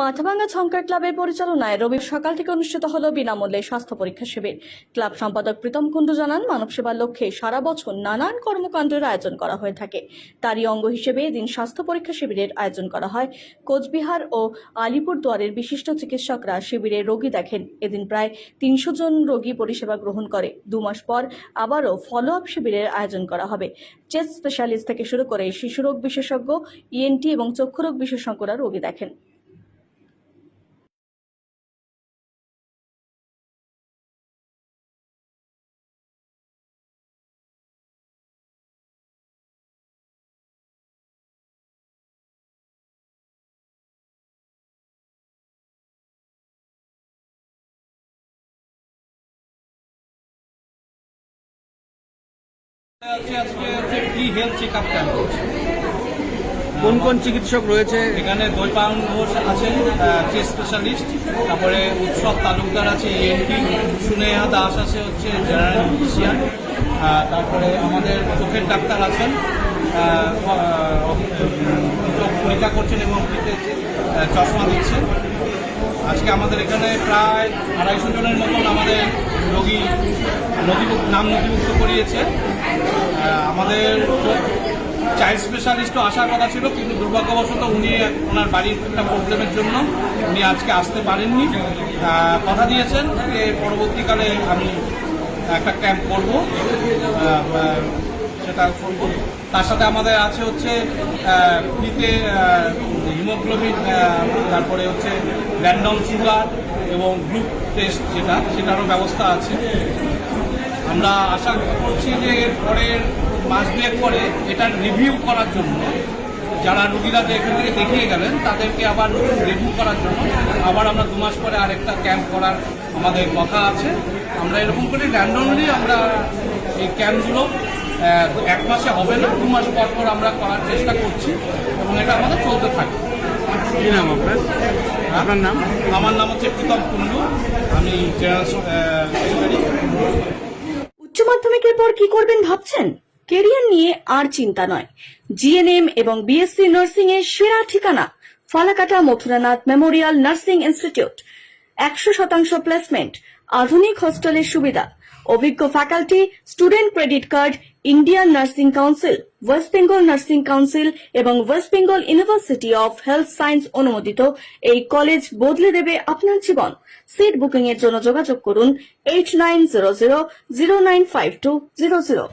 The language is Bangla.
মাথাভাঙ্গা ছঙ্কার ক্লাবের পরিচালনায় রবি সকাল থেকে অনুষ্ঠিত হল বিনামূল্যে স্বাস্থ্য পরীক্ষা শিবির। ক্লাব সম্পাদক প্রীতম কুণ্ডু জানান মানব সেবার লক্ষ্যে সারা বছর নানান কর্মকাণ্ডের আয়োজন করা হয়ে থাকে। তারই অঙ্গ হিসেবে এদিন স্বাস্থ্য পরীক্ষা শিবিরের আয়োজন করা হয়। কোচবিহার ও আলিপুরদুয়ারের বিশিষ্ট চিকিৎসকরা শিবিরে রোগী দেখেন। এদিন প্রায় তিনশো জন রোগী পরিষেবা গ্রহণ করে। দু মাস পর আবারও ফলো আপ শিবিরের আয়োজন করা হবে। চেস্ট স্পেশালিস্ট থেকে শুরু করে শিশুরোগ বিশেষজ্ঞ, ইএনটি এবং চক্ষুরোগ বিশেষজ্ঞরা রোগী দেখেন। কোন কোন চিকিৎসক রয়েছে? এখানে দৈপায়ন ঘোষ আছেন চেস্ট স্পেশালিস্ট তারপরে উৎসব তালুকদার আছে এএনটি সুনেহা দাস আছে হচ্ছে জেনারেল ফিজিশিয়ান তারপরে আমাদের চোখের ডাক্তার আছেন চোখ পরীক্ষা করছেন এবং চশমা দিচ্ছেন। আজকে আমাদের এখানে প্রায় আড়াইশো জনের মতন আমাদের রোগী নথিভুক্ত নাম নথিভুক্ত করিয়েছে। আমাদের চাইল্ড স্পেশালিস্টও আসার কথা ছিল, কিন্তু দুর্ভাগ্যবশত উনি ওনার বাড়ির একটা প্রবলেমের জন্য উনি আজকে আসতে পারেননি। কথা দিয়েছেন যে পরবর্তীকালে আমি একটা ক্যাম্প করব। সেটা করব। তার সাথে আমাদের আছে হচ্ছে ফ্রিতে হিমোগ্লোবিন তারপরে হচ্ছে র্যান্ডম সুগার এবং গ্রুপ টেস্ট যেটা, সেটারও ব্যবস্থা আছে। আমরা আশা করছি যে এর পরের মাস দুয়েক পরে এটার রিভিউ করার জন্য যারা রুগীরা এখান থেকে দেখিয়ে গেলেন তাদেরকে আবার নতুন রিভিউ করার জন্য। আবার আমরা দু মাস পরে আরেকটা ক্যাম্প করার আমাদের কথা আছে। আমরা এরকম করে র্যান্ডমলি আমরা এই ক্যাম্পগুলো এক মাসে হবে না দু মাস পর পর আমরা করার চেষ্টা করছি এবং এটা আমাদের চলতে থাকবে। কি নাম আপনার? আপনার নাম? আমার নাম হচ্ছে প্রীতম কুন্ডু আমি জেনারেল মাধ্যমিকের পর কি করবেন ভাবছেন? কেরিয়ার নিয়ে আর চিন্তা নয়। জিএনএম এবং বিএসসি নার্সিং এর সেরা ঠিকানা, Falakata Mathuranath memorial nursing institute একশো শতাংশ প্লেসমেন্ট আধুনিক হোস্টেলের সুবিধা। অভিজ্ঞ faculty student credit card Indian nursing council West Bengal nursing council এবং West Bengal university of health science অনুমোদিত এই কলেজ বদলে দেবে আপনার জীবন। সিট বুকিং এর জন্য যোগাযোগ করুন eight nine zero zero zero nine five two zero zero